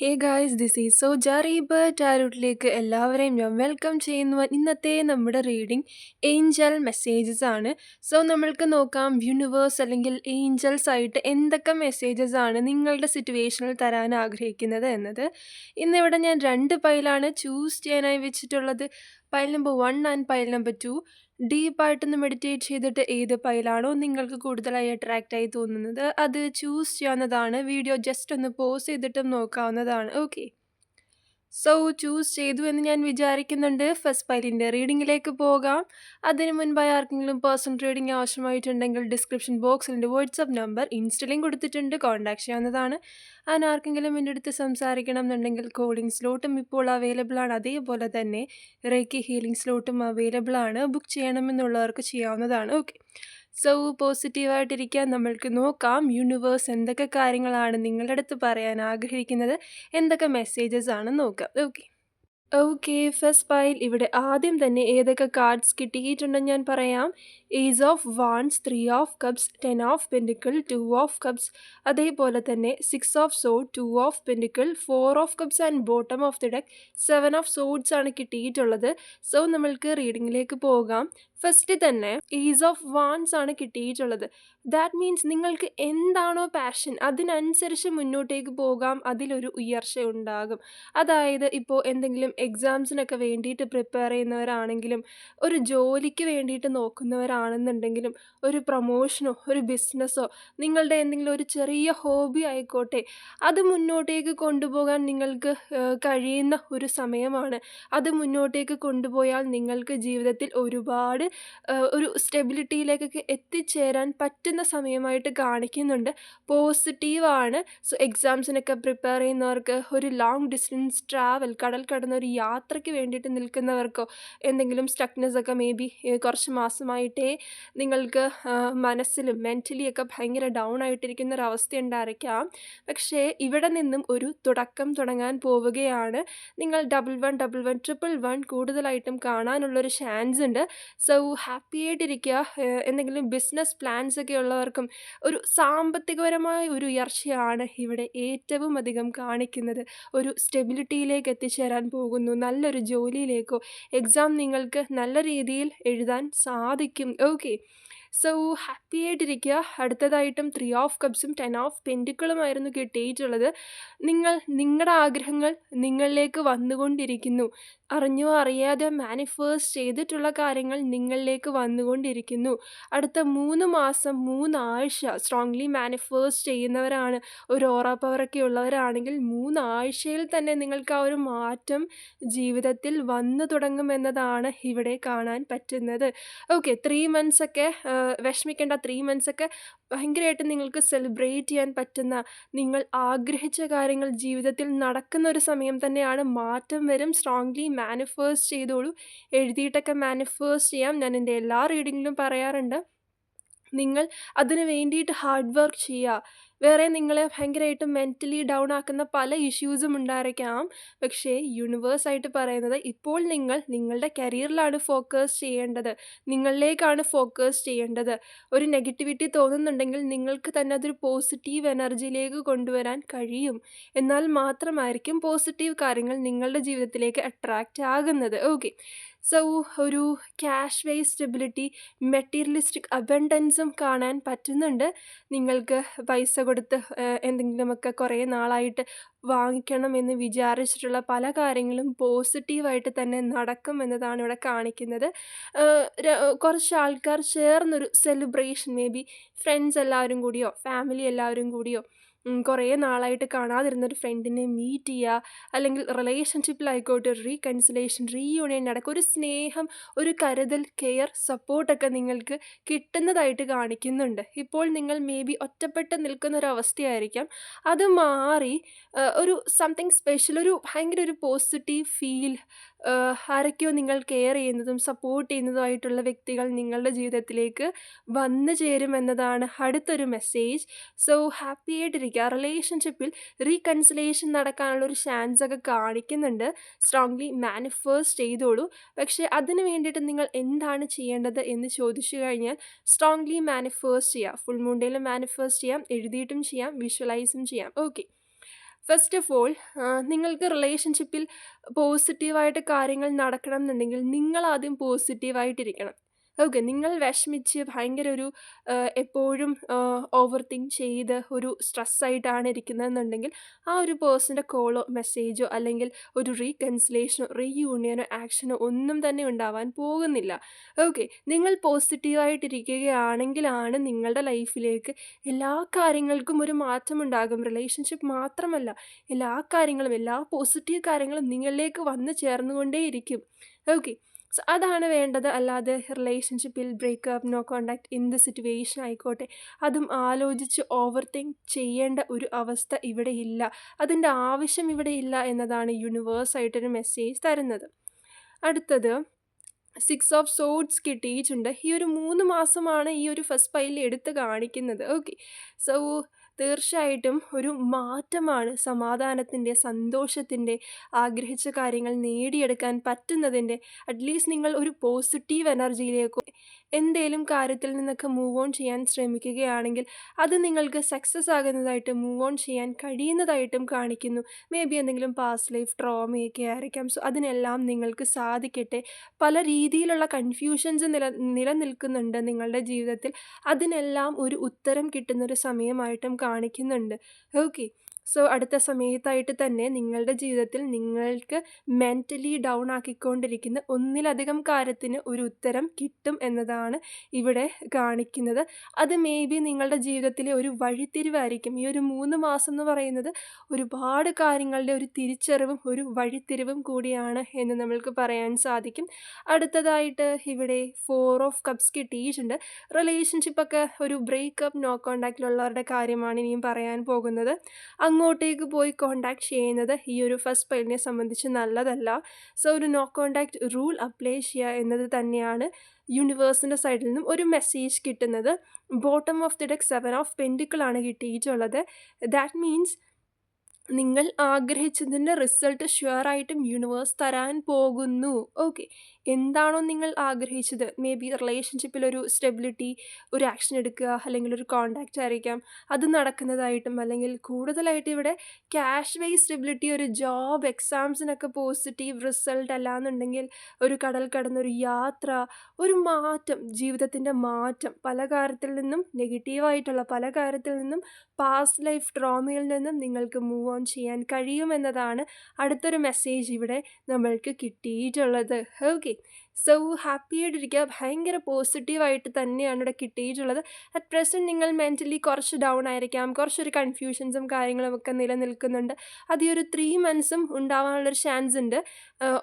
Hey guys this is so ജാറീബ് ടാരൂട്ടിലേക്ക് എല്ലാവരെയും ഞാൻ വെൽക്കം ചെയ്യുന്നു. ഇന്നത്തെ നമ്മുടെ റീഡിംഗ് ഏഞ്ചൽ മെസ്സേജസ് ആണ്. സോ നമ്മൾക്ക് നോക്കാം യൂണിവേഴ്സ് അല്ലെങ്കിൽ ഏഞ്ചൽസ് ആയിട്ട് എന്തൊക്കെ മെസ്സേജസ് ആണ് നിങ്ങളുടെ സിറ്റുവേഷനിൽ തരാൻ ആഗ്രഹിക്കുന്നത് എന്നത്. ഇന്നിവിടെ ഞാൻ രണ്ട് പൈലാണ് ചൂസ് ചെയ്യാനായി വെച്ചിട്ടുള്ളത്. Pile number one and pile number two ഡീപ്പായിട്ടൊന്ന് meditate ചെയ്തിട്ട് ഏത് പൈലാണോ നിങ്ങൾക്ക് കൂടുതലായി അട്രാക്റ്റ് ആയി തോന്നുന്നത് അത് ചൂസ് ചെയ്യാവുന്നതാണ്. വീഡിയോ ജസ്റ്റ് ഒന്ന് പോസ് ചെയ്തിട്ടും നോക്കാവുന്നതാണ്. ഓക്കെ സോ ചൂസ് ചെയ്തു എന്ന് ഞാൻ വിചാരിക്കുന്നുണ്ട്. ഫസ്റ്റ് പൈലിന്റെ റീഡിങ്ങിലേക്ക് പോകാം. അതിന് മുൻപായി ആർക്കെങ്കിലും പേഴ്സണൽ റീഡിംഗ് ആവശ്യമായിട്ടുണ്ടെങ്കിൽ ഡിസ്ക്രിപ്ഷൻ ബോക്സിൽ എന്റെ വാട്സപ്പ് നമ്പർ ഇൻസ്റ്റലിംഗ് കൊടുത്തിട്ടുണ്ട്. കോൺടാക്ട് ചെയ്യാവുന്നതാണ്. അതിന് ആർക്കെങ്കിലും എന്റെ അടുത്ത് സംസാരിക്കണം എന്നുണ്ടെങ്കിൽ കോളിംഗ് സ്ലോട്ടും ഇപ്പോൾ അവൈലബിൾ ആണ്. അതേപോലെ തന്നെ റേക്കി ഹീലിംഗ് സ്ലോട്ടും അവൈലബിൾ ആണ്. ബുക്ക് ചെയ്യണമെന്നുള്ളവർക്ക് ചെയ്യാവുന്നതാണ്. ഓക്കെ സോ പോസിറ്റീവായിട്ടിരിക്കാൻ നമ്മൾക്ക് നോക്കാം. യൂണിവേഴ്സ് എന്തൊക്കെ കാര്യങ്ങളാണ് നിങ്ങളുടെ അടുത്ത് പറയാൻ ആഗ്രഹിക്കുന്നത്? എന്തൊക്കെ മെസ്സേജസ് ആണ് നോക്കാം. ഓക്കെ ഓക്കെ ഫസ്റ്റ് പൈൽ ഇവിടെ ആദ്യം തന്നെ ഏതൊക്കെ കാർഡ്സ് കിട്ടിയിട്ടുണ്ടെന്ന് ഞാൻ പറയാം. Ace of wands three of cups ten of pentacle two of cups അതേപോലെ തന്നെ six of sword two of pentacle four of cups and bottom of the deck seven of swords ആണ് കിട്ടിയിട്ടുള്ളത്. സോ നമ്മൾക്ക് റീഡിങ്ങിലേക്ക് പോകാം. First തന്നെ is of wands ആണ് കിട്ടിയിട്ടുള്ളത്. That means നിങ്ങൾക്ക് എന്താണോ പാഷൻ അതിനനുസരിച്ച് മുന്നോട്ടേക്ക് പോകാം അതിലൊരു ഉയർച്ച ഉണ്ടാകും. അതായത് ഇപ്പോൾ എന്തെങ്കിലും എക്സാംസിനൊക്കെ വേണ്ടിയിട്ട് പ്രിപ്പയർ ചെയ്യുന്നവരാണെങ്കിലും ഒരു ജോലിക്ക് വേണ്ടിയിട്ട് നോക്കുന്നവരാണെന്നുണ്ടെങ്കിലും ഒരു പ്രൊമോഷനോ ഒരു ബിസിനസ്സോ നിങ്ങളുടെ എന്തെങ്കിലും ഒരു ചെറിയ ഹോബി ആയിക്കോട്ടെ അത് മുന്നോട്ടേക്ക് കൊണ്ടുപോകാൻ നിങ്ങൾക്ക് കഴിയുന്ന ഒരു സമയമാണ്. അത് മുന്നോട്ടേക്ക് കൊണ്ടുപോയാൽ നിങ്ങൾക്ക് ജീവിതത്തിൽ ഒരുപാട് ഒരു സ്റ്റെബിലിറ്റിയിലേക്കൊക്കെ എത്തിച്ചേരാൻ പറ്റുന്ന സമയമായിട്ട് കാണിക്കുന്നുണ്ട്. പോസിറ്റീവാണ്. സോ എക്സാംസിനൊക്കെ പ്രിപ്പയർ ചെയ്യുന്നവർക്ക് ഒരു ലോങ് ഡിസ്റ്റൻസ് ട്രാവൽ കടൽ കടന്ന ഒരു യാത്രയ്ക്ക് വേണ്ടിയിട്ട് നിൽക്കുന്നവർക്കോ എന്തെങ്കിലും സ്റ്റക്നെസ് ഒക്കെ മേ ബി കുറച്ച് മാസമായിട്ടേ നിങ്ങൾക്ക് മനസ്സിലും മെന്റലി ഒക്കെ ഭയങ്കര ഡൗൺ ആയിട്ടിരിക്കുന്ന ഒരു അവസ്ഥ ഉണ്ടായിരിക്കാം പക്ഷേ ഇവിടെ നിന്നും ഒരു തുടക്കം തുടങ്ങാൻ പോവുകയാണ്. നിങ്ങൾ double one double one triple one കൂടുതലായിട്ടും കാണാനുള്ളൊരു ചാൻസ് ഉണ്ട്. സോ ഹാപ്പി ആയിട്ടിരിക്കുക എന്തെങ്കിലും ബിസിനസ് പ്ലാൻസ് ഒക്കെ ഉള്ളവർക്കും ഒരു സാമ്പത്തികപരമായ ഒരു ഉയർച്ചയാണ് ഇവിടെ ഏറ്റവും അധികം കാണിക്കുന്നത്. ഒരു സ്റ്റെബിലിറ്റിയിലേക്ക് എത്തിച്ചേരാൻ പോകുന്നു നല്ലൊരു ജോലിയിലേക്കോ എക്സാം നിങ്ങൾക്ക് നല്ല രീതിയിൽ എഴുതാൻ സാധിക്കും. ഓക്കെ. സോ ഹാപ്പി ആയിട്ടിരിക്കുക. അടുത്തതായിട്ടും ത്രീ ഓഫ് കപ്സും ടെൻ ഓഫ് പെന്റുക്കളുമായിരുന്നു കിട്ടിയിട്ടുള്ളത്. നിങ്ങൾ നിങ്ങളുടെ ആഗ്രഹങ്ങൾ നിങ്ങളിലേക്ക് വന്നുകൊണ്ടിരിക്കുന്നു. അറിഞ്ഞോ അറിയാതെ മാനിഫേസ്റ്റ് ചെയ്തിട്ടുള്ള കാര്യങ്ങൾ നിങ്ങളിലേക്ക് വന്നുകൊണ്ടിരിക്കുന്നു. അടുത്ത മൂന്ന് മാസം മൂന്നാഴ്ച സ്ട്രോങ്ലി മാനിഫേസ്റ്റ് ചെയ്യുന്നവരാണ്. ഒരു ഓറ പവറൊക്കെ ഉള്ളവരാണെങ്കിൽ മൂന്നാഴ്ചയിൽ തന്നെ നിങ്ങൾക്ക് ആ ഒരു മാറ്റം ജീവിതത്തിൽ വന്നു തുടങ്ങുമെന്നതാണ് ഇവിടെ കാണാൻ പറ്റുന്നത്. ഓക്കെ ത്രീ മന്ത്സൊക്കെ വിഷമിക്കേണ്ട ത്രീ മന്ത്സൊക്കെ ഭയങ്കരമായിട്ട് നിങ്ങൾക്ക് സെലിബ്രേറ്റ് ചെയ്യാൻ പറ്റുന്ന നിങ്ങൾ ആഗ്രഹിച്ച കാര്യങ്ങൾ ജീവിതത്തിൽ നടക്കുന്ന ഒരു സമയം തന്നെയാണ് മാറ്റം വരും. സ്ട്രോങ്ലി മാനിഫേസ്റ്റ് ചെയ്തോളൂ. എഴുതിയിട്ടൊക്കെ മാനിഫേസ്റ്റ് ചെയ്യാം. ഞാൻ എന്റെ എല്ലാ റീഡിങ്ങിലും പറയാറുണ്ട്. നിങ്ങൾ അതിന് വേണ്ടിയിട്ട് ഹാർഡ് വർക്ക് ചെയ്യുക. വേറെ നിങ്ങളെ ഭയങ്കരമായിട്ട് മെന്റലി ഡൗൺ ആക്കുന്ന പല ഇഷ്യൂസും ഉണ്ടായിരിക്കാം. പക്ഷേ യൂണിവേഴ്സായിട്ട് പറയുന്നത് ഇപ്പോൾ നിങ്ങൾ നിങ്ങളുടെ കരിയറിലാണ് ഫോക്കസ് ചെയ്യേണ്ടത്. നിങ്ങളിലേക്കാണ് ഫോക്കസ് ചെയ്യേണ്ടത്. ഒരു നെഗറ്റിവിറ്റി തോന്നുന്നുണ്ടെങ്കിൽ നിങ്ങൾക്ക് തന്നെ അതൊരു പോസിറ്റീവ് എനർജിയിലേക്ക് കൊണ്ടുവരാൻ കഴിയും. എന്നാൽ മാത്രമായിരിക്കും പോസിറ്റീവ് കാര്യങ്ങൾ നിങ്ങളുടെ ജീവിതത്തിലേക്ക് അട്രാക്റ്റ് ആകുന്നത്. ഓക്കെ സോ ഒരു ക്യാഷ് വേ സ്റ്റെബിലിറ്റി മെറ്റീരിയലിസ്റ്റിക് അബൻഡൻസും കാണാൻ പറ്റുന്നുണ്ട്. നിങ്ങൾക്ക് പൈസ കൊടുത്ത് എന്തെങ്കിലുമൊക്കെ കുറേ നാളായിട്ട് വാങ്ങിക്കണം എന്ന് വിചാരിച്ചിട്ടുള്ള പല കാര്യങ്ങളും പോസിറ്റീവായിട്ട് തന്നെ നടക്കും എന്നതാണ് ഇവിടെ കാണിക്കുന്നത്. കുറച്ച് ആൾക്കാർ ചേർന്നൊരു സെലിബ്രേഷൻ മേ ബി ഫ്രണ്ട്സ് എല്ലാവരും കൂടിയോ ഫാമിലി എല്ലാവരും കൂടിയോ കുറേ നാളായിട്ട് കാണാതിരുന്നൊരു ഫ്രണ്ടിനെ മീറ്റ് ചെയ്യുക അല്ലെങ്കിൽ റിലേഷൻഷിപ്പിലായിക്കോട്ടെ ഒരു റീകൺസിലേഷൻ റീയൂണിയൻ നടക്കുക ഒരു സ്നേഹം ഒരു കരുതൽ കെയർ സപ്പോർട്ടൊക്കെ നിങ്ങൾക്ക് കിട്ടുന്നതായിട്ട് കാണിക്കുന്നുണ്ട്. ഇപ്പോൾ നിങ്ങൾ മേ ബി ഒറ്റപ്പെട്ട് നിൽക്കുന്ന ഒരു അവസ്ഥയായിരിക്കാം. അത് മാറി ഒരു സംതിങ് സ്പെഷ്യൽ ഒരു ഭയങ്കര ഒരു പോസിറ്റീവ് ഫീൽ ആരൊക്കെയോ നിങ്ങൾ കെയർ ചെയ്യുന്നതും സപ്പോർട്ട് ചെയ്യുന്നതുമായിട്ടുള്ള വ്യക്തികൾ നിങ്ങളുടെ ജീവിതത്തിലേക്ക് വന്നു ചേരുമെന്നതാണ് അടുത്തൊരു മെസ്സേജ് സോ ഹാപ്പി ആയിട്ടിരിക്കുക റിലേഷൻഷിപ്പിൽ റീകൺസിലേഷൻ നടക്കാനുള്ള ഒരു ചാൻസ് ഒക്കെ കാണിക്കുന്നുണ്ട്. സ്ട്രോങ്ലി മാനിഫേസ്റ്റ് ചെയ്തോളൂ. പക്ഷേ അതിന് വേണ്ടിയിട്ട് നിങ്ങൾ എന്താണ് ചെയ്യേണ്ടത് എന്ന് ചോദിച്ചു കഴിഞ്ഞാൽ സ്ട്രോങ്ലി മാനിഫേസ്റ്റ് ചെയ്യാം. ഫുൾ മൂണ്ടയിൽ മാനിഫേസ്റ്റ് ചെയ്യാം. എഴുതിയിട്ടും ചെയ്യാം. വിഷ്വലൈസും ചെയ്യാം. ഓക്കെ ഫസ്റ്റ് ഓഫ് ഓൾ നിങ്ങൾക്ക് റിലേഷൻഷിപ്പിൽ പോസിറ്റീവായിട്ട് കാര്യങ്ങൾ നടക്കണം എന്നുണ്ടെങ്കിൽ നിങ്ങളാദ്യം പോസിറ്റീവായിട്ടിരിക്കണം ഓക്കെ നിങ്ങൾ വിഷമിച്ച് ഭയങ്കര ഒരു എപ്പോഴും ഓവർ തിങ്ക് ചെയ്ത് ഒരു സ്ട്രെസ്സായിട്ടാണ് ഇരിക്കുന്നതെന്നുണ്ടെങ്കിൽ ആ ഒരു പേഴ്സന്റെ കോളോ മെസ്സേജോ അല്ലെങ്കിൽ ഒരു റീകൺസിലേഷനോ റീയൂണിയനോ ആക്ഷനോ ഒന്നും തന്നെ ഉണ്ടാവാൻ പോകുന്നില്ല. ഓക്കെ നിങ്ങൾ പോസിറ്റീവായിട്ടിരിക്കുകയാണെങ്കിലാണ് നിങ്ങളുടെ ലൈഫിലേക്ക് എല്ലാ കാര്യങ്ങൾക്കും ഒരു മാറ്റമുണ്ടാകും റിലേഷൻഷിപ്പ് മാത്രമല്ല എല്ലാ കാര്യങ്ങളും എല്ലാ പോസിറ്റീവ് കാര്യങ്ങളും നിങ്ങളിലേക്ക് വന്നു ചേർന്നുകൊണ്ടേയിരിക്കും. ഓക്കെ സോ അതാണ് വേണ്ടത്. അല്ലാതെ റിലേഷൻഷിപ്പിൽ ബ്രേക്കപ്പ് നോ കോണ്ടാക്ട് എന്ത് സിറ്റുവേഷൻ ആയിക്കോട്ടെ. അതും ആലോചിച്ച് ഓവർ തിങ്ക് ചെയ്യേണ്ട ഒരു അവസ്ഥ ഇവിടെ ഇല്ല. അതിന്റെ ആവശ്യം ഇവിടെ ഇല്ല എന്നതാണ് യൂണിവേഴ്സായിട്ടൊരു മെസ്സേജ് തരുന്നത്. അടുത്തത് സിക്സ് ഓഫ് സോഡ്സ് കിട്ടിയിട്ടുണ്ട്. ഈ ഒരു മൂന്ന് മാസമാണ് ഈ ഒരു ഫസ്റ്റ് പൈലിൽ എടുത്ത് കാണിക്കുന്നത്. ഓക്കെ സോ തീർച്ചയായിട്ടും ഒരു മാറ്റമാണ് സമാധാനത്തിന്റെ സന്തോഷത്തിന്റെ ആഗ്രഹിച്ച കാര്യങ്ങൾ നേടിയെടുക്കാൻ പറ്റുന്നതിന്റെ അറ്റ്ലീസ്റ്റ് നിങ്ങൾ ഒരു പോസിറ്റീവ് എനർജിയിലേക്കോ എന്തേലും കാര്യത്തിൽ നിന്നൊക്കെ മൂവ് ഓൺ ചെയ്യാൻ ശ്രമിക്കുകയാണെങ്കിൽ അത് നിങ്ങൾക്ക് സക്സസ് ആകുന്നതായിട്ട് മൂവ് ഓൺ ചെയ്യാൻ കഴിയുന്നതായിട്ടും കാണിക്കുന്നു. മേ ബി എന്തെങ്കിലും പാസ്റ്റ് ലൈഫ് ട്രോമയൊക്കെ ആയിരിക്കാം. സോ അതിനെല്ലാം നിങ്ങൾക്ക് സാധിക്കട്ടെ. പല രീതിയിലുള്ള കൺഫ്യൂഷൻസ് നില നിലനിൽക്കുന്നുണ്ട് നിങ്ങളുടെ ജീവിതത്തിൽ. അതിനെല്ലാം ഒരു ഉത്തരം കിട്ടുന്നൊരു സമയമായിട്ടും കാണിക്കുന്നുണ്ട്. ഓക്കെ. സോ അടുത്ത സമയത്തായിട്ട് തന്നെ നിങ്ങളുടെ ജീവിതത്തിൽ നിങ്ങൾക്ക് മെന്റലി ഡൗൺ ആക്കിക്കൊണ്ടിരിക്കുന്ന ഒന്നിലധികം കാര്യത്തിന് ഒരു ഉത്തരം കിട്ടും എന്നതാണ് ഇവിടെ കാണിക്കുന്നത്. അത് മേ ബി നിങ്ങളുടെ ജീവിതത്തിലെ ഒരു വഴിത്തിരിവായിരിക്കും. ഈ ഒരു മൂന്ന് മാസം എന്ന് പറയുന്നത് ഒരുപാട് കാര്യങ്ങളുടെ ഒരു തിരിച്ചറിവും ഒരു വഴിത്തിരിവും കൂടിയാണ് എന്ന് നമ്മൾക്ക് പറയാൻ സാധിക്കും. അടുത്തതായിട്ട് ഇവിടെ ഫോർ ഓഫ് കപ്സ് കിട്ടിയിട്ടുണ്ട്. റിലേഷൻഷിപ്പൊക്കെ ഒരു ബ്രേക്കപ്പ് നോ കോണ്ടാക്റ്റിലുള്ളവരുടെ കാര്യമാണ് ഇനിയും പറയാൻ പോകുന്നത്. അങ്ങോട്ടേക്ക് പോയി കോണ്ടാക്ട് ചെയ്യുന്നത് ഈ ഒരു ഫസ്റ്റ് പൈലിനെ സംബന്ധിച്ച് നല്ലതല്ല. സോ ഒരു നോ കോണ്ടാക്ട് റൂൾ അപ്ലൈ ചെയ്യുക എന്നത് തന്നെയാണ് യൂണിവേഴ്സിന്റെ സൈഡിൽ നിന്നും ഒരു മെസ്സേജ് കിട്ടുന്നത്. Bottom of the deck seven of പെൻഡിക്കിളാണ് കിട്ടിയിട്ടുള്ളത്. ദാറ്റ് മീൻസ് നിങ്ങൾ ആഗ്രഹിച്ചതിന്റെ റിസൾട്ട് ഷുവറായിട്ടും യൂണിവേഴ്സ് തരാൻ പോകുന്നു. ഓക്കെ എന്താണോ നിങ്ങൾ ആഗ്രഹിച്ചത്? മേ ബി റിലേഷൻഷിപ്പിലൊരു സ്റ്റെബിലിറ്റി ഒരു ആക്ഷൻ എടുക്കുക അല്ലെങ്കിൽ ഒരു കോണ്ടാക്റ്റ് ആയിരിക്കാം. അത് നടക്കുന്നതായിട്ടും അല്ലെങ്കിൽ കൂടുതലായിട്ട് ഇവിടെ ക്യാഷ് വൈസ് സ്റ്റെബിലിറ്റി ഒരു ജോബ് എക്സാംസിനൊക്കെ പോസിറ്റീവ് റിസൾട്ട് അല്ലാന്നുണ്ടെങ്കിൽ ഒരു കടൽ കടന്നൊരു യാത്ര ഒരു മാറ്റം ജീവിതത്തിന്റെ മാറ്റം. പല കാര്യത്തിൽ നിന്നും നെഗറ്റീവായിട്ടുള്ള പല കാര്യത്തിൽ നിന്നും പാസ്റ്റ് ലൈഫ് ട്രോമയിൽ നിന്നും നിങ്ങൾക്ക് മൂവ് ഓൺ ചെയ്യാൻ കഴിയുമെന്നതാണ് അടുത്തൊരു മെസ്സേജ് ഇവിടെ നമ്മൾക്ക് കിട്ടിയിട്ടുള്ളത്. ഓക്കെ സോ ഹാപ്പി ആയിട്ടിരിക്കുക ഭയങ്കര പോസിറ്റീവായിട്ട് തന്നെയാണ് ഇവിടെ കിട്ടിയിട്ടുള്ളത്. അറ്റ് പ്രസന്റ് നിങ്ങൾ മെന്റലി കുറച്ച് ഡൗൺ ആയിരിക്കാം. കുറച്ചൊരു കൺഫ്യൂഷൻസും കാര്യങ്ങളും ഒക്കെ നിലനിൽക്കുന്നുണ്ട്. അത് ഈ ഒരു ത്രീ മന്ത്സും ഉണ്ടാവാനുള്ളൊരു ചാൻസ് ഉണ്ട്.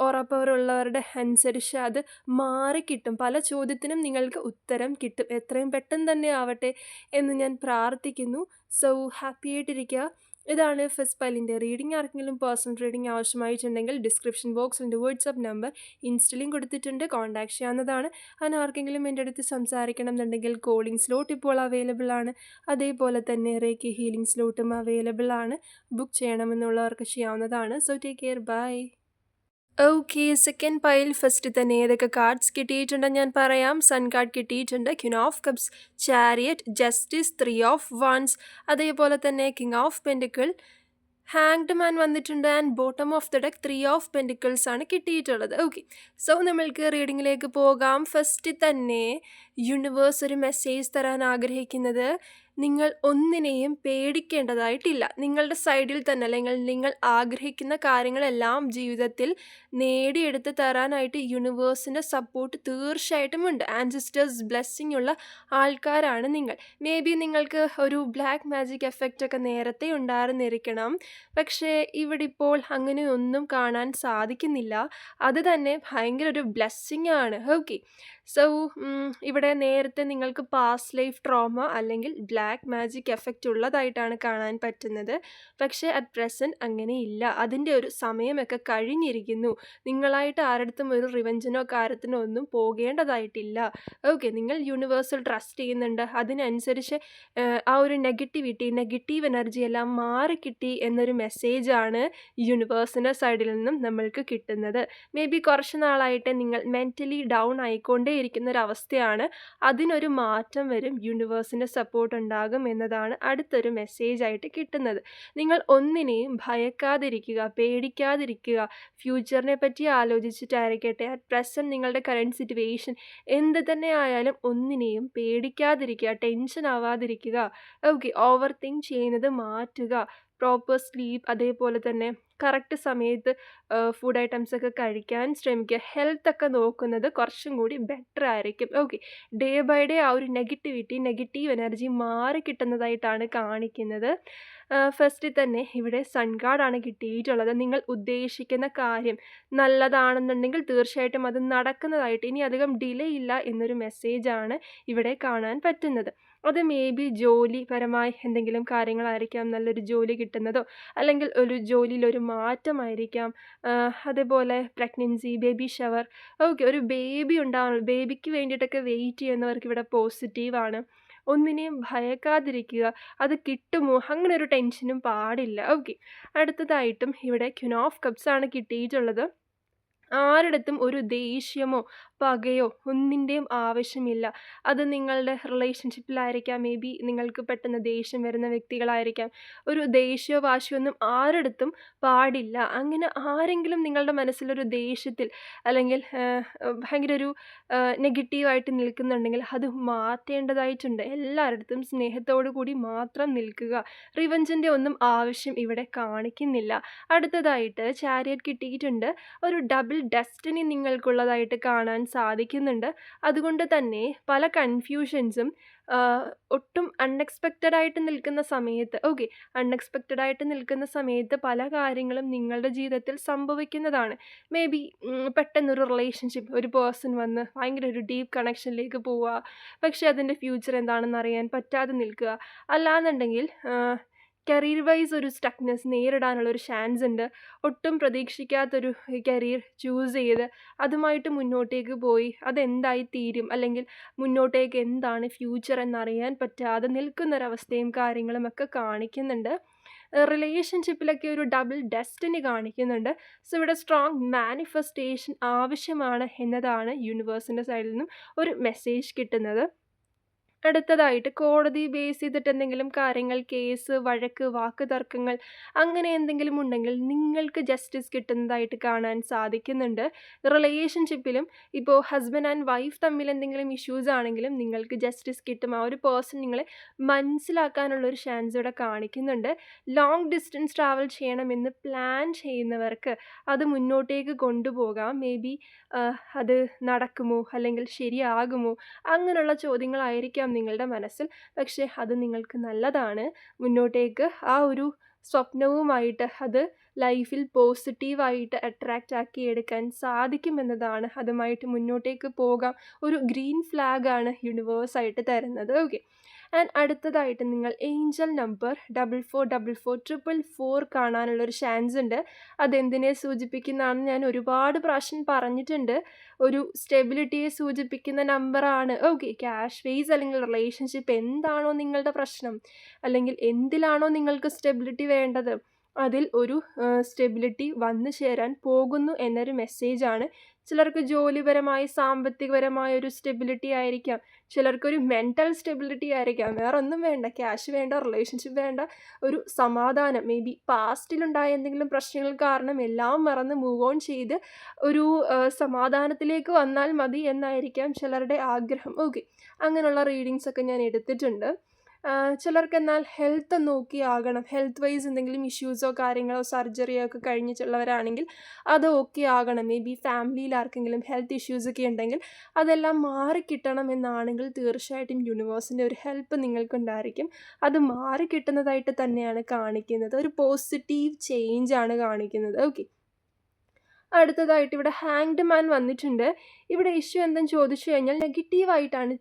ഉറപ്പവരുള്ളവരുടെ അനുസരിച്ച് അത് മാറിക്കിട്ടും പല ചോദ്യത്തിനും നിങ്ങൾക്ക് ഉത്തരം കിട്ടും. എത്രയും പെട്ടെന്ന് തന്നെ ആവട്ടെ എന്ന് ഞാൻ പ്രാർത്ഥിക്കുന്നു. സോ ഹാപ്പി ആയിട്ടിരിക്കുക ഇതാണ് ഫസ്റ്റ് പൈലിന്റെ റീഡിംഗ് ആർക്കെങ്കിലും പേഴ്സണൽ റീഡിംഗ് ആവശ്യമായിട്ടുണ്ടെങ്കിൽ ഡിസ്ക്രിപ്ഷൻ ഉണ്ട് വാട്സപ്പ് നമ്പർ ഇൻസ്റ്റലിയും കൊടുത്തിട്ടുണ്ട്. കോൺടാക്ട് ചെയ്യാവുന്നതാണ്. അതിന് ആർക്കെങ്കിലും എന്റെ അടുത്ത് സംസാരിക്കണം എന്നുണ്ടെങ്കിൽ കോളിംഗ് സ്ലോട്ട് ഇപ്പോൾ അവൈലബിൾ ആണ്. അതേപോലെ തന്നെ റേക്ക് ഹീലിംഗ് സ്ലോട്ടും അവൈലബിൾ ആണ്. ബുക്ക് ചെയ്യണമെന്നുള്ളവർക്ക് ചെയ്യാവുന്നതാണ്. So take care bye okay second pile first തന്നെ. ഏതൊക്കെ കാർഡ്സ് കിട്ടിയിട്ടുണ്ടെന്ന് ഞാൻ പറയാം. സൺ കാർഡ് കിട്ടിയിട്ടുണ്ട്. King of cups chariot justice three of wands അതേപോലെ തന്നെ king of pentacle hanged man വന്നിട്ടുണ്ട്. And bottom of the deck three of pentacles ആണ് കിട്ടിയിട്ടുള്ളത്. ഓക്കെ സോ നമ്മൾക്ക് റീഡിങ്ങിലേക്ക് പോകാം. ഫസ്റ്റ് തന്നെ യൂണിവേഴ്സ് ഒരു മെസ്സേജ് തരാൻ ആഗ്രഹിക്കുന്നത്. നിങ്ങൾ ഒന്നിനെയും പേടിക്കേണ്ടതായിട്ടില്ല. നിങ്ങളുടെ സൈഡിൽ തന്നെ അല്ലെങ്കിൽ നിങ്ങൾ ആഗ്രഹിക്കുന്ന കാര്യങ്ങളെല്ലാം ജീവിതത്തിൽ നേടിയെടുത്ത് തരാനായിട്ട് യൂണിവേഴ്സിന്റെ സപ്പോർട്ട് തീർച്ചയായിട്ടും ഉണ്ട്. ആൻസിസ്റ്റേഴ്സ് ബ്ലെസ്സിങ് ഉള്ള ആൾക്കാരാണ് നിങ്ങൾ. മേ ബി നിങ്ങൾക്ക് ഒരു ബ്ലാക്ക് മാജിക് എഫക്റ്റ് ഒക്കെ നേരത്തെ ഉണ്ടായിരുന്നിരിക്കണം. പക്ഷേ ഇവിടെ ഇപ്പോൾ അങ്ങനെയൊന്നും കാണാൻ സാധിക്കുന്നില്ല. അത് തന്നെ ഭയങ്കര ഒരു ബ്ലെസ്സിങ് ആണ്. ഓക്കെ സോ ഇവിടെ നേരത്തെ നിങ്ങൾക്ക് പാസ് ലൈഫ് ട്രോമ അല്ലെങ്കിൽ ബ്ലാക്ക് മാജിക് എഫക്റ്റ് ഉള്ളതായിട്ടാണ് കാണാൻ പറ്റുന്നത്. പക്ഷേ അറ്റ് പ്രസന്റ് അങ്ങനെയില്ല. അതിന്റെ ഒരു സമയമൊക്കെ കഴിഞ്ഞിരിക്കുന്നു. നിങ്ങളായിട്ട് ആരടുത്തും ഒരു റിവഞ്ചനോ കാര്യത്തിനോ ഒന്നും പോകേണ്ടതായിട്ടില്ല. ഓക്കെ നിങ്ങൾ യൂണിവേഴ്സൽ ട്രസ്റ്റ് ചെയ്യുന്നുണ്ട്. അതിനനുസരിച്ച് ആ ഒരു നെഗറ്റിവിറ്റി നെഗറ്റീവ് എനർജി എല്ലാം മാറിക്കിട്ടി എന്നൊരു മെസ്സേജാണ് യൂണിവേഴ്സിന്റെ സൈഡിൽ നിന്നും നമ്മൾക്ക് കിട്ടുന്നത്. മേ ബി കുറച്ച് നാളായിട്ട് നിങ്ങൾ മെന്റലി ഡൗൺ ആയിക്കൊണ്ടേ ഇരിക്കുന്ന ഒരു അവസ്ഥയാണ് അതിനൊരു മാറ്റം വരും യൂണിവേഴ്സിന്റെ സപ്പോർട്ട് ഉണ്ടാകും എന്നതാണ് അടുത്തൊരു മെസ്സേജ് ആയിട്ട് കിട്ടുന്നത്. നിങ്ങൾ ഒന്നിനെയും ഭയക്കാതിരിക്കുക പേടിക്കാതിരിക്കുക. ഫ്യൂച്ചറിനെ പറ്റി ആലോചിച്ചിട്ടായിരിക്കട്ടെ. അറ്റ് പ്രസന്റ് നിങ്ങളുടെ കറണ്ട് സിറ്റുവേഷൻ എന്ത് തന്നെ ആയാലും ഒന്നിനെയും പേടിക്കാതിരിക്കുക ടെൻഷൻ ആവാതിരിക്കുക. ഓക്കെ ഓവർ തിങ്ക് ചെയ്യുന്നത് മാറ്റുക. പ്രോപ്പർ സ്ലീപ്പ് അതേപോലെ തന്നെ കറക്റ്റ് സമയത്ത് ഫുഡ് ഐറ്റംസ് ഒക്കെ കഴിക്കാൻ ശ്രമിക്കുക. ഹെൽത്ത് ഒക്കെ നോക്കുന്നത് കുറച്ചും കൂടി ബെറ്റർ ആയിരിക്കും. ഓക്കെ ഡേ ബൈ ഡേ ആ ഒരു നെഗറ്റിവിറ്റി നെഗറ്റീവ് എനർജി മാറി കിട്ടുന്നതായിട്ടാണ് കാണിക്കുന്നത്. ഫസ്റ്റിൽ തന്നെ ഇവിടെ സൺ കാർഡാണ് കിട്ടിയിട്ടുള്ളത്. നിങ്ങൾ ഉദ്ദേശിക്കുന്ന കാര്യം നല്ലതാണെന്നുണ്ടെങ്കിൽ തീർച്ചയായിട്ടും അത് നടക്കുന്നതായിട്ട് ഇനി അധികം ഡിലേ ഇല്ല എന്നൊരു മെസ്സേജാണ് ഇവിടെ കാണാൻ പറ്റുന്നത്. അത് മേ ബി ജോലിപരമായി എന്തെങ്കിലും കാര്യങ്ങളായിരിക്കാം നല്ലൊരു ജോലി കിട്ടുന്നതോ അല്ലെങ്കിൽ ഒരു ജോലിയിൽ ഒരു മാറ്റമായിരിക്കാം അതേപോലെ പ്രഗ്നൻസി ബേബി ഷവർ ഓക്കെ ഒരു ബേബി ഉണ്ടാവണം. ബേബിക്ക് വേണ്ടിയിട്ടൊക്കെ വെയിറ്റ് ചെയ്യുന്നവർക്ക് ഇവിടെ പോസിറ്റീവാണ് ഒന്നിനെയും ഭയക്കാതിരിക്കുക. അത് കിട്ടുമോ? അങ്ങനെ ഒരു ടെൻഷനും പാടില്ല. ഓക്കെ. അടുത്തതായിട്ടും ഇവിടെ ക്യുനോഫ് കപ്സ് ആണ് കിട്ടിയിട്ടുള്ളത്. ആരുടെടുത്തും ഒരു ദേഷ്യമോ പകയോ ഒന്നിന്റെയും ആവശ്യമില്ല. അത് നിങ്ങളുടെ റിലേഷൻഷിപ്പിലായിരിക്കാം മേ ബി നിങ്ങൾക്ക് പെട്ടെന്ന് ദേഷ്യം വരുന്ന വ്യക്തികളായിരിക്കാം. ഒരു ദേഷ്യമോ വാശിയോ ഒന്നും ആരുടെത്തും പാടില്ല. അങ്ങനെ ആരെങ്കിലും നിങ്ങളുടെ മനസ്സിലൊരു ദേഷ്യത്തിൽ അല്ലെങ്കിൽ ഭയങ്കര ഒരു നെഗറ്റീവായിട്ട് നിൽക്കുന്നുണ്ടെങ്കിൽ അത് മാറ്റേണ്ടതായിട്ടുണ്ട്. എല്ലായിടത്തും സ്നേഹത്തോടു കൂടി മാത്രം നിൽക്കുക. റിവഞ്ചിന്റെ ഒന്നും ആവശ്യം ഇവിടെ കാണിക്കുന്നില്ല. അടുത്തതായിട്ട് ചാരിയറ്റ് കിട്ടിയിട്ടുണ്ട്. ഒരു ഡബിൾ ഡെസ്റ്റിനി നിങ്ങൾക്കുള്ളതായിട്ട് കാണാൻ സാധിക്കുന്നുണ്ട്. അതുകൊണ്ട് തന്നെ പല കൺഫ്യൂഷൻസും ഒട്ടും അൺഎക്സ്പെക്റ്റഡ് ആയിട്ട് നിൽക്കുന്ന സമയത്ത് ഓക്കെ അൺഎക്സ്പെക്റ്റഡ് ആയിട്ട് നിൽക്കുന്ന സമയത്ത് പല കാര്യങ്ങളും നിങ്ങളുടെ ജീവിതത്തിൽ സംഭവിക്കുന്നതാണ്. മേ ബി പെട്ടെന്നൊരു റിലേഷൻഷിപ്പ് ഒരു പേഴ്സൺ വന്ന് ഭയങ്കര ഒരു ഡീപ്പ് കണക്ഷനിലേക്ക് പോവുക. പക്ഷേ അതിന്റെ ഫ്യൂച്ചർ എന്താണെന്ന് അറിയാൻ പറ്റാതെ നിൽക്കുക. അല്ലാന്നുണ്ടെങ്കിൽ കരിയർ വൈസ് ഒരു സ്റ്റക്നെസ് നേരിടാനുള്ള ഒരു ചാൻസ് ഉണ്ട്. ഒട്ടും പ്രതീക്ഷിക്കാത്തൊരു കരിയർ ചൂസ് ചെയ്ത് അതുമായിട്ട് മുന്നോട്ടേക്ക് പോയി അതെന്തായി തീരും? അല്ലെങ്കിൽ മുന്നോട്ടേക്ക് എന്താണ് ഫ്യൂച്ചർ എന്നറിയാൻ പറ്റാതെ നിൽക്കുന്നൊരവസ്ഥയും കാര്യങ്ങളും ഒക്കെ കാണിക്കുന്നുണ്ട്. റിലേഷൻഷിപ്പിലൊക്കെ ഒരു ഡബിൾ ഡെസ്റ്റിനി കാണിക്കുന്നുണ്ട്. സോ ഇവിടെ സ്ട്രോങ് മാനിഫെസ്റ്റേഷൻ ആവശ്യമാണ് എന്നതാണ് യൂണിവേഴ്സിന്റെ സൈഡിൽ നിന്നും ഒരു മെസ്സേജ് കിട്ടുന്നത്. അടുത്തതായിട്ട് കോടതി ബേസ് ചെയ്തിട്ട് എന്തെങ്കിലും കാര്യങ്ങൾ കേസ് വഴക്ക് വാക്ക് തർക്കങ്ങൾ അങ്ങനെ എന്തെങ്കിലും ഉണ്ടെങ്കിൽ നിങ്ങൾക്ക് ജസ്റ്റിസ് കിട്ടുന്നതായിട്ട് കാണാൻ സാധിക്കുന്നുണ്ട്. റിലേഷൻഷിപ്പിലും ഇപ്പോൾ ഹസ്ബൻഡ് ആൻഡ് വൈഫ് തമ്മിൽ എന്തെങ്കിലും ഇഷ്യൂസ് ആണെങ്കിലും നിങ്ങൾക്ക് ജസ്റ്റിസ് കിട്ടും. ആ ഒരു പേഴ്സൺ നിങ്ങളെ മനസ്സിലാക്കാനുള്ള ഒരു ചാൻസ് ഇവിടെ കാണിക്കുന്നുണ്ട്. ലോങ് ഡിസ്റ്റൻസ് ട്രാവൽ ചെയ്യണമെന്ന് പ്ലാൻ ചെയ്യുന്നവർക്ക് അത് മുന്നോട്ടേക്ക് കൊണ്ടുപോകാം. മേ ബി അത് നടക്കുമോ? അല്ലെങ്കിൽ ശരിയാകുമോ? അങ്ങനെയുള്ള ചോദ്യങ്ങളായിരിക്കാം നിങ്ങളുടെ മനസ്സിൽ. പക്ഷേ അത് നിങ്ങൾക്ക് നല്ലതാണ്. മുന്നോട്ടേക്ക് ആ ഒരു സ്വപ്നവുമായിട്ട് അത് ലൈഫിൽ പോസിറ്റീവായിട്ട് അട്രാക്റ്റ് ആക്കി എടുക്കാൻ സാധിക്കുമെന്നതാണ് അതുമായിട്ട് മുന്നോട്ടേക്ക് പോകാം. ഒരു ഗ്രീൻ ഫ്ലാഗാണ് യൂണിവേഴ്സായിട്ട് തരുന്നത്. ഓക്കെ ആൻഡ് അടുത്തതായിട്ട് നിങ്ങൾ angel number double four double four triple four കാണാനുള്ളൊരു chance ഉണ്ട്. അതെന്തിനെ സൂചിപ്പിക്കുന്നതാണെന്ന് ഞാൻ ഒരുപാട് പ്രാവശ്യം പറഞ്ഞിട്ടുണ്ട്. ഒരു സ്റ്റെബിലിറ്റിയെ സൂചിപ്പിക്കുന്ന നമ്പറാണ് ഓക്കെ ക്യാഷ് വേസ് അല്ലെങ്കിൽ റിലേഷൻഷിപ്പ് എന്താണോ നിങ്ങളുടെ പ്രശ്നം. അല്ലെങ്കിൽ എന്തിലാണോ നിങ്ങൾക്ക് സ്റ്റെബിലിറ്റി വേണ്ടത്. അതിൽ ഒരു സ്റ്റെബിലിറ്റി വന്നു ചേരാൻ പോകുന്നു എന്നൊരു മെസ്സേജാണ് ചിലർക്ക് ജോലിപരമായി സാമ്പത്തികപരമായ ഒരു സ്റ്റെബിലിറ്റി ആയിരിക്കാം. ചിലർക്കൊരു മെന്റൽ സ്റ്റെബിലിറ്റി ആയിരിക്കാം. വേറെ ഒന്നും വേണ്ട. ക്യാഷ് വേണ്ട റിലേഷൻഷിപ്പ് വേണ്ട. ഒരു സമാധാനം. മേ ബി പാസ്റ്റിലുണ്ടായ എന്തെങ്കിലും പ്രശ്നങ്ങൾ കാരണം എല്ലാം മറന്ന് മൂവ് ഓൺ ചെയ്ത് ഒരു സമാധാനത്തിലേക്ക് വന്നാൽ മതി എന്നായിരിക്കാം ചിലരുടെ ആഗ്രഹം. ഓക്കെ അങ്ങനെയുള്ള റീഡിങ്സൊക്കെ ഞാൻ എടുത്തിട്ടുണ്ട്. ചിലർക്ക് എന്നാൽ ഹെൽത്ത് നോക്കി ആകണം. ഹെൽത്ത് വൈസ് എന്തെങ്കിലും ഇഷ്യൂസോ കാര്യങ്ങളോ സർജറിയോ ഒക്കെ കഴിഞ്ഞിട്ടുള്ളവരാണെങ്കിൽ അത് ഓക്കെ ആകണം. മേ ബി ഫാമിലിയിൽ ആർക്കെങ്കിലും ഹെൽത്ത് ഇഷ്യൂസ് ഒക്കെ ഉണ്ടെങ്കിൽ അതെല്ലാം മാറിക്കിട്ടണം എന്നാണെങ്കിൽ തീർച്ചയായിട്ടും യൂണിവേഴ്സിന്റെ ഒരു ഹെൽപ്പ് നിങ്ങൾക്കുണ്ടായിരിക്കും. അത് മാറിക്കിട്ടുന്നതായിട്ട് തന്നെയാണ് കാണിക്കുന്നത്. ഒരു പോസിറ്റീവ് ചേഞ്ച് ആണ് കാണിക്കുന്നത്. ഓക്കെ അടുത്തതായിട്ട് ഇവിടെ ഹാങ്ഡ് മാൻ വന്നിട്ടുണ്ട്. ഇവിടെ ഇഷ്യൂ എന്തെന്ന് ചോദിച്ചു കഴിഞ്ഞാൽ നെഗറ്റീവായിട്ടാണ്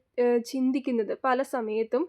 ചിന്തിക്കുന്നത് പല സമയത്തും.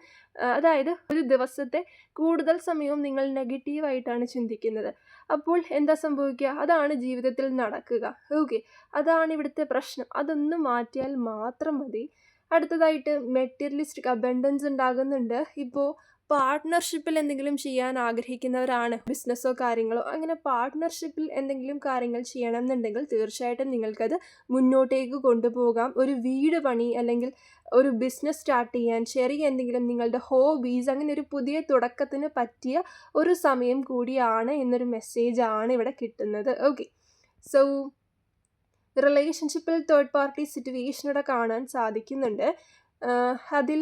അതായത് ഒരു ദിവസത്തെ കൂടുതൽ സമയവും നിങ്ങൾ നെഗറ്റീവായിട്ടാണ് ചിന്തിക്കുന്നത്. അപ്പോൾ എന്താ സംഭവിക്കുക? അതാണ് ജീവിതത്തിൽ നടക്കുക. ഓക്കെ അതാണ് ഇവിടുത്തെ പ്രശ്നം. അതൊന്ന് മാറ്റിയാൽ മാത്രം മതി. അടുത്തതായിട്ട് മെറ്റീരിയലിസ്റ്റിക് അബൻഡൻസ് ഉണ്ടാകുന്നുണ്ട്. ഇപ്പോൾ പാർട്ട്ണർഷിപ്പിൽ എന്തെങ്കിലും ചെയ്യാൻ ആഗ്രഹിക്കുന്നവരാണ്. ബിസിനസ്സോ കാര്യങ്ങളോ അങ്ങനെ പാർട്ട്ണർഷിപ്പിൽ എന്തെങ്കിലും കാര്യങ്ങൾ ചെയ്യണം എന്നുണ്ടെങ്കിൽ തീർച്ചയായിട്ടും നിങ്ങൾക്കത് മുന്നോട്ടേക്ക് കൊണ്ടുപോകാം. ഒരു വീട് പണി അല്ലെങ്കിൽ ഒരു ബിസിനസ് സ്റ്റാർട്ട് ചെയ്യാൻ ചെറിയ എന്തെങ്കിലും നിങ്ങളുടെ ഹോബീസ് അങ്ങനെ ഒരു പുതിയ തുടക്കത്തിന് പറ്റിയ ഒരു സമയം കൂടിയാണ് എന്നൊരു മെസ്സേജ് ആണ് ഇവിടെ കിട്ടുന്നത്. ഓക്കെ. സോ റിലേഷൻഷിപ്പിൽ തേർഡ് പാർട്ടി സിറ്റുവേഷനോടെ കാണാൻ സാധിക്കുന്നുണ്ട്. അതിൽ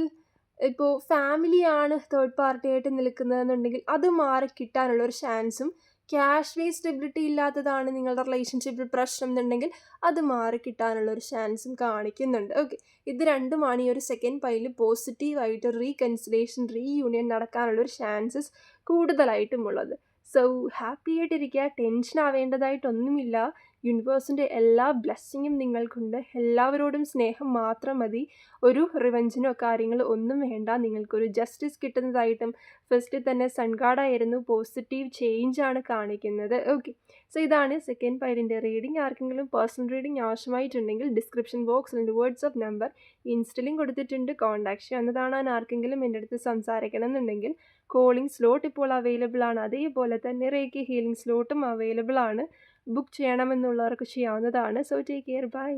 ഇപ്പോൾ ഫാമിലിയാണ് തേർഡ് പാർട്ടി ആയിട്ട് നിൽക്കുന്നതെന്നുണ്ടെങ്കിൽ അത് മാറി കിട്ടാനുള്ള ഒരു ചാൻസും ക്യാഷ് വേ സ്റ്റെബിലിറ്റി ഇല്ലാത്തതാണ് നിങ്ങളുടെ റിലേഷൻഷിപ്പിൽ പ്രശ്നം എന്നുണ്ടെങ്കിൽ അത് മാറി കിട്ടാനുള്ള ഒരു ചാൻസും കാണിക്കുന്നുണ്ട്. ഓക്കെ ഇത് രണ്ടുമാണ് ഈ ഒരു സെക്കൻഡ് പൈൽ പോസിറ്റീവായിട്ട് റീകൺസിലേഷൻ റീയൂണിയൻ നടക്കാനുള്ള ഒരു ചാൻസസ് കൂടുതലായിട്ടും ഉള്ളത്. സോ ഹാപ്പി ആയിട്ടിരിക്കുക. ടെൻഷൻ ആവേണ്ടതായിട്ടൊന്നുമില്ല. യൂണിവേഴ്സിന്റെ എല്ലാ ബ്ലെസ്സിങ്ങും നിങ്ങൾക്കുണ്ട്. എല്ലാവരോടും സ്നേഹം മാത്രം മതി. ഒരു റിവഞ്ചിനോ കാര്യങ്ങളോ ഒന്നും വേണ്ട. നിങ്ങൾക്കൊരു ജസ്റ്റിസ് കിട്ടുന്നതായിട്ടും ഫസ്റ്റിൽ തന്നെ സൺഗാഡായിരുന്നു പോസിറ്റീവ് ചേഞ്ച് ആണ് കാണിക്കുന്നത്. ഓക്കെ സോ ഇതാണ് സെക്കൻഡ് പൈലിന്റെ റീഡിംഗ് ആർക്കെങ്കിലും പേഴ്സണൽ റീഡിംഗ് ആവശ്യമായിട്ടുണ്ടെങ്കിൽ ഡിസ്ക്രിപ്ഷൻ ബോക്സിലുണ്ട് വേർഡ്സ് ഓഫ് നമ്പർ ഇൻസ്റ്റലിംഗ് കൊടുത്തിട്ടുണ്ട്. കോൺടാക്ട് ചെയ്യുന്നതാണ് ആർക്കെങ്കിലും എന്റെ അടുത്ത് സംസാരിക്കണം എന്നുണ്ടെങ്കിൽ കോളിംഗ് സ്ലോട്ട് ഇപ്പോൾ അവൈലബിൾ ആണ്. അതേപോലെ തന്നെ റേക്കി ഹീലിംഗ് സ്ലോട്ടും അവൈലബിൾ ആണ്. ബുക്ക് ചെയ്യണമെന്നുള്ളവർക്ക് ചെയ്യാവുന്നതാണ്. So take care by